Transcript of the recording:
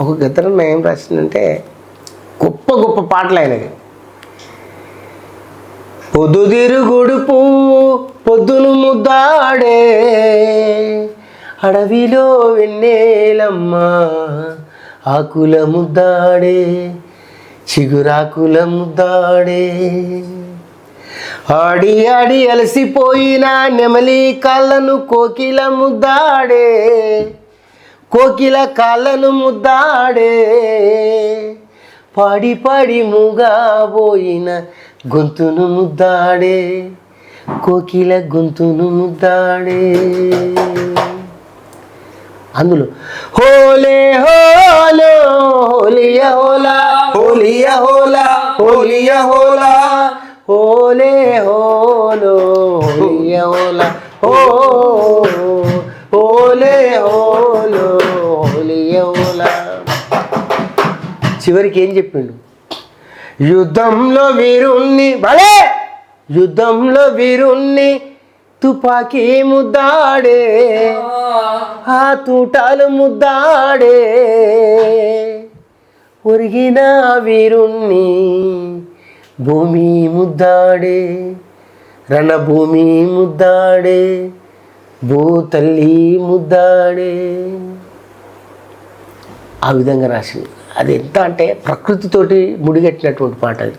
ఒక గతనం ఏం రాసిందంటే గొప్ప గొప్ప పాటలు ఆయనవి. పొద్దుదిరుగుడు పువ్వు పొద్దును ముద్దాడే అడవిలో వెన్నేలమ్మ ఆకుల ముద్దాడే చిగురాకుల ముద్దాడే. ఆడి ఆడి అలసిపోయిన నెమలి కళ్ళను కోకిల ముద్దాడే. కోకిల కాళ్ళను ముద్దాడే. పడి పడి ముగాబోయిన గొంతును ముద్దాడే. కోకిల గొంతును ముద్దాడే. అందులో హోలే హోలో హోలియ హోలా హోలియ హోలా హోలియ హోలా హోలే హోలో హోలియ హోలా హో హోలే హోలో. చివరికి ఏం చెప్పిండు? యుద్ధంలో వీరుణ్ణి భలే! యుద్ధంలో వీరుణ్ణి తుపాకీ ముద్దాడే ఆ. తూటాలు ముద్దాడే. ఒరిగిన వీరుణ్ణి భూమి ముద్దాడే రణభూమి ముద్దాడే భూతల్లి ముద్దాడే. ఆ విధంగా రాసింది అది ఎంత అంటే ప్రకృతితోటి ముడిగట్టినటువంటి పాట అది.